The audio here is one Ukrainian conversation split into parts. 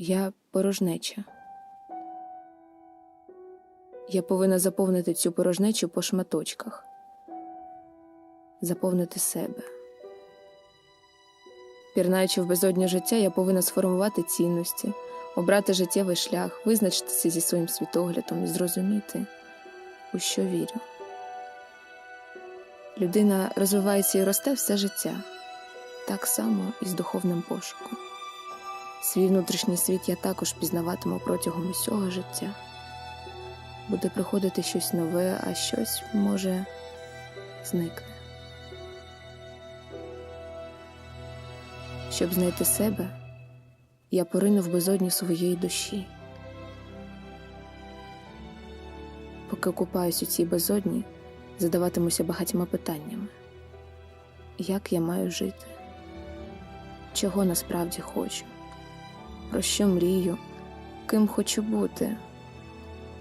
Я порожнеча. Я повинна заповнити цю порожнечу по шматочках, заповнити себе. Пірнаючи в безодню життя, я повинна сформувати цінності, обрати життєвий шлях, визначитися зі своїм світоглядом і зрозуміти, у що вірю. Людина розвивається і росте все життя, так само і з духовним пошуком. Свій внутрішній світ я також пізнаватиму протягом усього життя. Буде приходити щось нове, а щось, може, зникне. Щоб знайти себе, я порину в безодню своєї душі. Поки купаюсь у цій безодні, задаватимуся багатьма питаннями: як я маю жити? Чого насправді хочу? Про що мрію? Ким хочу бути?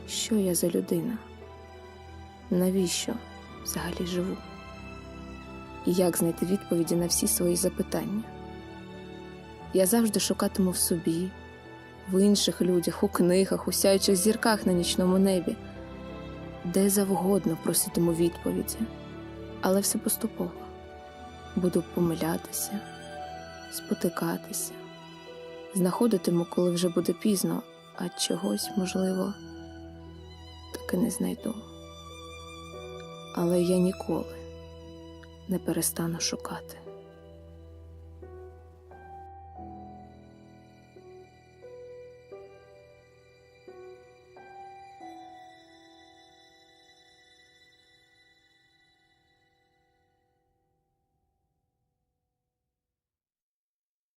Що я за людина? Навіщо взагалі живу? І як знайти відповіді на всі свої запитання? Я завжди шукатиму в собі, в інших людях, у книгах, у сяючих зірках на нічному небі, де завгодно проситиму відповіді, але все поступово буду помилятися, спотикатися, знаходитиму, коли вже буде пізно, а чогось, можливо, таки не знайду. Але я ніколи не перестану шукати.